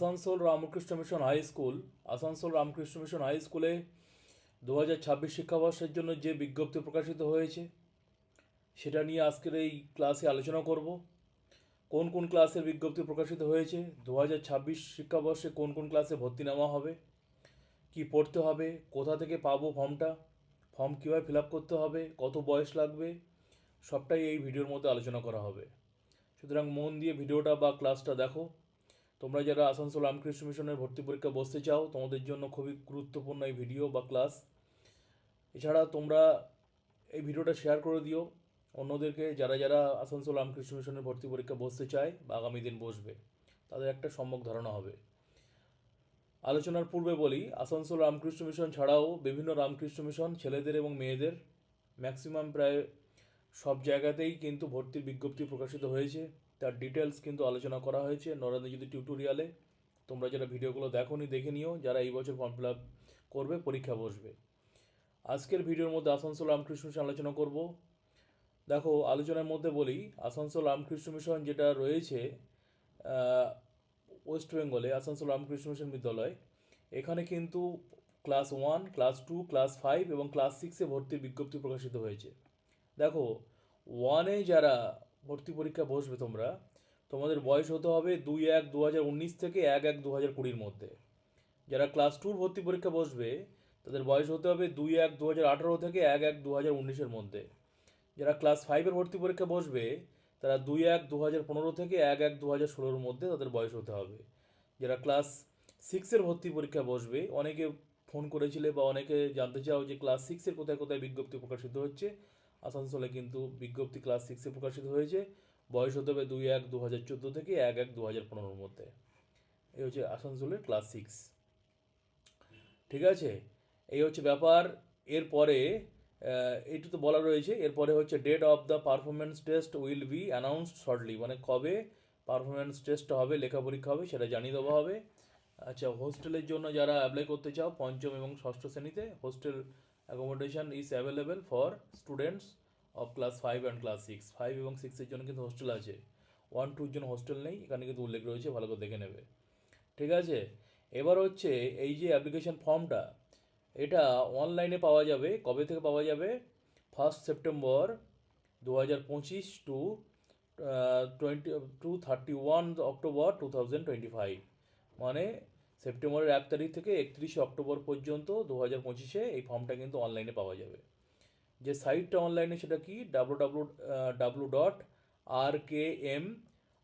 Asansol Ramakrishna mission high school, Asansol Ramakrishna mission high স্কুলে দু হাজার ছাব্বিশ শিক্ষাবর্ষের জন্য যে বিজ্ঞপ্তি প্রকাশিত হয়েছে, সেটা নিয়ে আজকের এই ক্লাসে আলোচনা করব। কোন কোন ক্লাসের বিজ্ঞপ্তি প্রকাশিত হয়েছে দু হাজার ছাব্বিশ শিক্ষাবর্ষে কোন কোন ক্লাসে ভর্তি নেওয়া হবে, কি পড়তে হবে, কোথা থেকে পাবো ফর্মটা, ফর্ম কীভাবে ফিল আপ করতে হবে, কত বয়স লাগবে, সবটাই এই ভিডিওর মধ্যে আলোচনা করা হবে। সুতরাং মন দিয়ে ভিডিওটা বা ক্লাসটা দেখো। তোমরা যারা আসানসোল রামকৃষ্ণ মিশনের ভর্তি পরীক্ষা বসতে চাও, তোমাদের জন্য খুবই গুরুত্বপূর্ণ এই ভিডিও বা ক্লাস এছাড়া তোমরা এই ভিডিওটা শেয়ার করে দিও। অন্যদেরকে যারা যারা আসানসোল রামকৃষ্ণ মিশনের ভর্তি পরীক্ষা বসতে চায় বা আগামী দিন বসবে, তাদের একটা সম্যক ধারণা হবে। আলোচনার পূর্বে বলি, আসানসোল রামকৃষ্ণ মিশন ছাড়াও বিভিন্ন রামকৃষ্ণ মিশন ছেলেদের এবং মেয়েদের ম্যাক্সিমাম প্রায় জায়গাতেই কিন্তু ভর্তির বিজ্ঞপ্তি প্রকাশিত হয়েছে। তার ডিটেলস কিন্তু আলোচনা করা হয়েছে নরেন্দ্রজ্যোতি টিউটোরিয়ালে তোমরা যারা ভিডিওগুলো দেখো নি দেখে নিও। যারা এই বছর ফর্ম ফিল আপ করবে, পরীক্ষা বসবে। আজকের ভিডিওর মধ্যে আসানসোল রামকৃষ্ণ মিশন আলোচনা করব। দেখো, আলোচনার মধ্যে বলি, আসানসোল রামকৃষ্ণ মিশন যেটা রয়েছে ওয়েস্ট বেঙ্গলে আসানসোল রামকৃষ্ণ মিশন বিদ্যালয়। এখানে কিন্তু class one class two class five এবং ক্লাস সিক্সে ভর্তির বিজ্ঞপ্তি প্রকাশিত হয়েছে। দেখো ওয়ানে যারা ভর্তি পরীক্ষা বসবে তোমরা, তোমাদের বয়স হতে হবে দুই এক দু হাজার উনিশ থেকে এক এক দু হাজার কুড়ির মধ্যে। যারা ক্লাস টুর ভর্তি পরীক্ষা বসবে, তাদের বয়স হতে হবে দুই এক দু হাজার আঠারো থেকে এক এক দু হাজার উনিশের মধ্যে। যারা ক্লাস ফাইভের ভর্তি পরীক্ষা বসবে, তারা দুই এক দু হাজার পনেরো থেকে এক এক দু হাজার ষোলোর মধ্যে তাদের বয়স হতে হবে। যারা ক্লাস সিক্সের ভর্তি পরীক্ষা বসবে, অনেকে ফোন করেছিলে বা অনেকে জানতে চাও যে ক্লাস সিক্সের কোথায় কোথায় বিজ্ঞপ্তি প্রকাশিত হচ্ছে আসানসোলে কিন্তু বিজ্ঞপ্তি ক্লাস সিক্সে প্রকাশিত হয়েছে। বয়স হতে হবে দুই এক দু হাজার চোদ্দ থেকে এক এক দু হাজার পনেরোর মধ্যে। এই হচ্ছে আসানসোলের ক্লাস সিক্স ঠিক আছে? এই হচ্ছে ব্যাপার। এরপরে এইটু তো বলা রয়েছে। এরপরে হচ্ছে date of the performance test will be announced shortly মানে কবে পারফরমেন্স টেস্ট হবে, লেখা পরীক্ষা হবে, সেটা জানিয়ে দেওয়া হবে। আচ্ছা হোস্টেলের জন্য যারা অ্যাপ্লাই করতে চাও, পঞ্চম এবং ষষ্ঠ শ্রেণীতে hostel accommodation is available for students of class five and class six five এবং সিক্সের জন্য কিন্তু হোস্টেল আছে। ওয়ান টুর জন্য হোস্টেল নেই, এখানে কিন্তু উল্লেখ রয়েছে, ভালো করে দেখে নেবে। ঠিক আছে? এবার হচ্ছে এই যে অ্যাপ্লিকেশন ফর্মটা এটা অনলাইনে পাওয়া যাবে। কবে থেকে পাওয়া যাবে? ফার্স্ট সেপ্টেম্বর দু হাজার পঁচিশ two twenty two thirty one October two thousand twenty five মানে সেপ্টেম্বরের এক তারিখ থেকে একত্রিশে অক্টোবর পর্যন্ত দু হাজার পঁচিশে এই ফর্মটা কিন্তু অনলাইনে পাওয়া যাবে। যে সাইটটা অনলাইনে সেটা কি? W W W dot R K M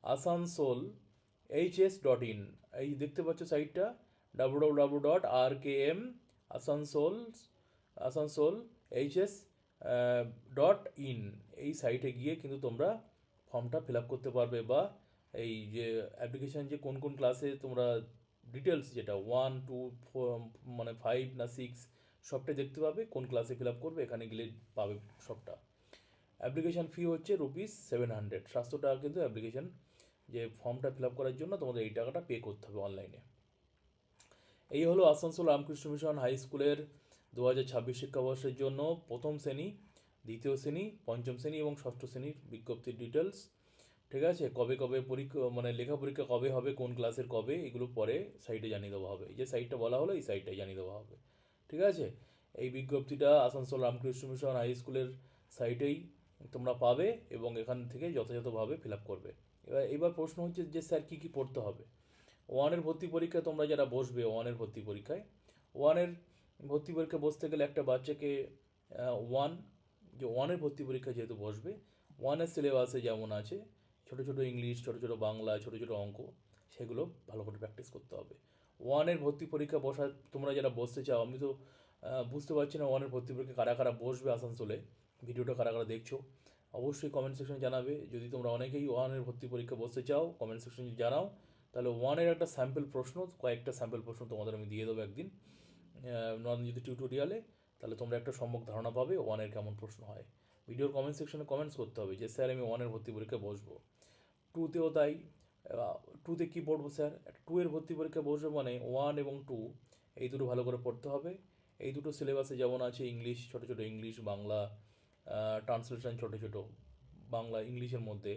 Asansol H S dot in এই দেখতে পাচ্ছ সাইটটা W W W dot R K M Asansol Asansol H S dot in এই সাইটে গিয়ে কিন্তু তোমরা ফর্মটা ফিল আপ করতে পারবে বা এই যে অ্যাপ্লিকেশান যে কোন কোন ক্লাসে তোমরা ডিটেলস যেটা ওয়ান টু মানে ফাইভ না সিক্স সবটাই দেখতে পাবে, কোন ক্লাসে ফিল আপ করবে, এখানে গেলে পাবে সবটা। অ্যাপ্লিকেশান ফি হচ্ছে রুপিস সেভেন হান্ড্রেড সাতশো টাকা কিন্তু অ্যাপ্লিকেশান যে ফর্মটা ফিল আপ করার জন্য তোমাদের এই টাকাটা পে করতে হবে অনলাইনে এই হলো আসানসোল রামকৃষ্ণ মিশন হাই স্কুলের দু হাজার ছাব্বিশ শিক্ষাবর্ষের জন্য প্রথম শ্রেণি, দ্বিতীয় শ্রেণি, পঞ্চম শ্রেণি এবং ষষ্ঠ শ্রেণির বিজ্ঞপ্তির ডিটেলস ঠিক আছে? কবে কবে পরীক্ষা মানে লেখা পরীক্ষা কবে হবে? কোন ক্লাসের কবে? এগুলো পরে সাইটে জানিয়ে দেওয়া হবে। এই যে সাইটটা বলা হলো, এই সাইটটাই জানিয়ে দেওয়া হবে। ঠিক আছে? এই বিজ্ঞপ্তিটা আসানসোল রামকৃষ্ণ মিশন হাই স্কুলের সাইটেই তোমরা পাবে এবং এখান থেকে যথাযথভাবে ফিল আপ করবে। এবার এবার প্রশ্ন হচ্ছে যে স্যার কী কী পড়তে হবে? ওয়ানের ভর্তি পরীক্ষায় তোমরা যারা বসবে ওয়ানের ভর্তি পরীক্ষায় ওয়ানের ভর্তি পরীক্ষা বসতে গেলে একটা বাচ্চাকে ওয়ান যে ওয়ানের ভর্তি পরীক্ষা যেহেতু বসবে ওয়ানের সিলেবাসে যেমন আছে ছোটো ছোটো ইংলিশ, ছোটো ছোটো বাংলা, ছোটো ছোটো অঙ্ক, সেগুলো ভালো করে প্র্যাকটিস করতে হবে। ওয়ানের ভর্তি পরীক্ষা বসা তোমরা যারা বসতে চাও, আমি তো বুঝতে পারছি না ওয়ানের ভর্তি পরীক্ষা কারা কারা বসবে আসানসোলে, ভিডিওটা কারা কারা দেখছ, অবশ্যই কমেন্ট সেকশনে জানাবে। যদি তোমরা অনেকেই ওয়ানের ভর্তি পরীক্ষা বসতে চাও কমেন্ট সেকশনে জানাও, তাহলে ওয়ানের একটা স্যাম্পল প্রশ্ন, কয়েকটা স্যাম্পল প্রশ্ন তোমাদের আমি দিয়ে দেবো একদিন যদি টিউটোরিয়ালে তাহলে তোমরা একটা সম্যক ধারণা পাবে ওয়ানের কেমন প্রশ্ন হয়। ভিডিওর কমেন্ট সেকশনে কমেন্টস করতে হবে যে, স্যার, আমি ওয়ানের ভর্তি পরীক্ষা বসবো। টুতেও তাই। টুতে কী পড়ব স্যার টু এর ভর্তি পরীক্ষা বসবে মানে ওয়ান এবং টু এই দুটো ভালো করে পড়তে হবে। এই দুটো সিলেবাসে যেমন আছে ইংলিশ, ছোটো ছোটো ইংলিশ, বাংলা ট্রান্সলেশন ছোটো ছোটো, বাংলা, ইংলিশের মধ্যে।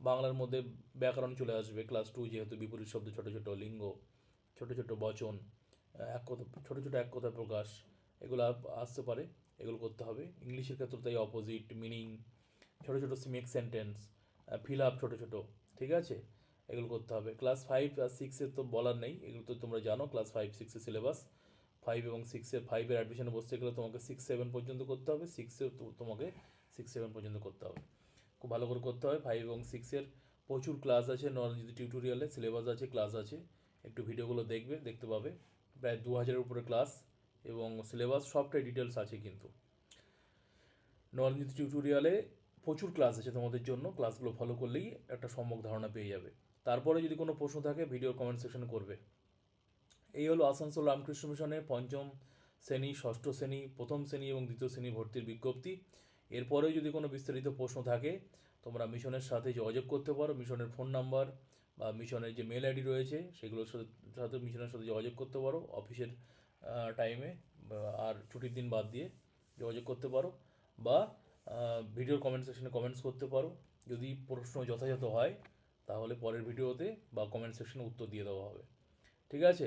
বাংলার মধ্যে ব্যাকরণ চলে আসবে ক্লাস টু যেহেতু বিপরীত শব্দ, ছোটো ছোটো লিঙ্গ, ছোট ছোট বচন এক কথা, ছোট ছোট এক কথা প্রকাশ, এগুলো আসতে পারে, এগুলো করতে হবে। ইংলিশের ক্ষেত্রে তাই অপোজিট মিনিং ছোট ছোট মেক সেন্টেন্স ফিল আপ ছোটো ছোটো, ঠিক আছে? এগুলো করতে হবে। ক্লাস ফাইভ আর সিক্সের তো বলার নেই, এগুলো তো তোমরা জানো ক্লাস ফাইভ সিক্সের সিলেবাস ফাইভ এবং সিক্সের ফাইভের অ্যাডমিশনে বসতে গেলে তোমাকে সিক্স সেভেন পর্যন্ত করতে হবে। সিক্সের তোমাকে সিক্স সেভেন পর্যন্ত করতে হবে। খুব ভালো করে করতে হবে। ফাইভ এবং সিক্সের প্রচুর ক্লাস আছে নরেন্দ্র টিউটোরিয়ালে সিলেবাস আছে ক্লাস আছে। একটু ভিডিওগুলো দেখবে, দেখতে পাবে। প্রায় দু হাজারের উপরে ক্লাস এবং সিলেবাস সবটাই ডিটেলস আছে কিন্তু। নরেন্দ্র টিউটোরিয়ালে প্রচুর ক্লাস আছে তোমাদের জন্য। ক্লাসগুলো ফলো করলেই একটা সম্যক ধারণা পেয়ে যাবে। তারপরে যদি কোনো প্রশ্ন থাকে ভিডিও কমেন্ট সেকশনে করবে। এই হলো আসানসোল রামকৃষ্ণ মিশনে পঞ্চম শ্রেণি, ষষ্ঠ শ্রেণি, প্রথম শ্রেণি এবং দ্বিতীয় শ্রেণি ভর্তির বিজ্ঞপ্তি। এরপরেও যদি কোনো বিস্তারিত প্রশ্ন থাকে, তোমরা মিশনের সাথে যোগাযোগ করতে পারো। মিশনের ফোন নাম্বার বা মিশনের যে মেল আইডি রয়েছে, সেগুলোর সাথে সাথে মিশনের সাথে যোগাযোগ করতে পারো। অফিসের টাইমে আর ছুটির দিন বাদ দিয়ে যোগাযোগ করতে পারো। বা ভিডিওর কমেন্ট সেকশনে কমেন্টস করতে পারো। যদি প্রশ্ন যথাযথ হয়, তাহলে পরের ভিডিওতে বা কমেন্ট সেকশনে উত্তর দিয়ে দেওয়া হবে। ঠিক আছে?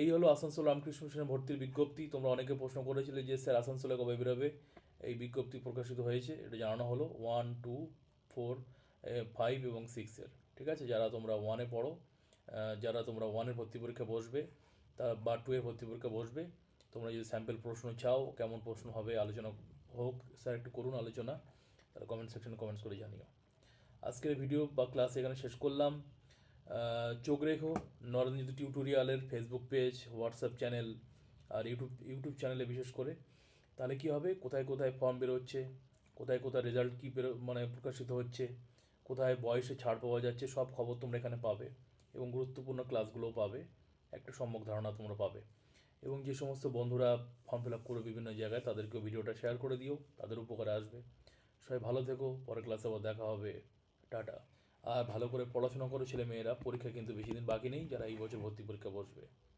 এই হলো আসানসোল রামকৃষ্ণ মিশনের ভর্তির বিজ্ঞপ্তি। তোমরা অনেকে প্রশ্ন করেছিলে যে, স্যার, আসানসোলে কবে বেরোবে? এই বিজ্ঞপ্তি প্রকাশিত হয়েছে। এটা জানানো হলো ওয়ান টু ফোর ফাইভ এবং সিক্সের ঠিক আছে? যারা তোমরা ওয়ানে পড়ো যারা তোমরা ওয়ানের ভর্তি পরীক্ষা বসবে, তা, বা টু এর ভর্তি পরীক্ষা বসবে, তোমরা যদি স্যাম্পল প্রশ্ন চাও, কেমন প্রশ্ন হবে, আলোচনা হোক স্যার, একটু করুন আলোচনা, তাহলে কমেন্ট সেকশনে কমেন্টস করে জানিও। আজকের ভিডিও বা ক্লাস এখানে শেষ করলাম। চোখ রেখো নরেন্দ্র টিউটোরিয়ালের ফেসবুক পেজ হোয়াটসঅ্যাপ চ্যানেল আর ইউটিউব ইউটিউব চ্যানেলে বিশেষ করে। তাহলে কি হবে? কোথায় কোথায় ফর্ম বেরোচ্ছে? কোথায় কোথায় রেজাল্ট কী বেরো মানে প্রকাশিত হচ্ছে? কোথায় বয়সে ছাড় পাওয়া যাচ্ছে? সব খবর তোমরা এখানে পাবে এবং গুরুত্বপূর্ণ ক্লাসগুলোও পাবে। একটা সম্যক ধারণা তোমরা পাবে। এবং যে সমস্ত বন্ধুরা ফর্ম ফিল আপ করে বিভিন্ন জায়গায় তাদেরকেও ভিডিওটা শেয়ার করে দিও, তাদের উপকারে আসবে। সবাই ভালো থেকো, পরের ক্লাসে আবার দেখা হবে। টাটা। আর ভালো করে পড়াশোনা করো ছেলে মেয়েরা পরীক্ষা কিন্তু বেশি দিন বাকি নেই, যারা এই বছর ভর্তি পরীক্ষা বসবে।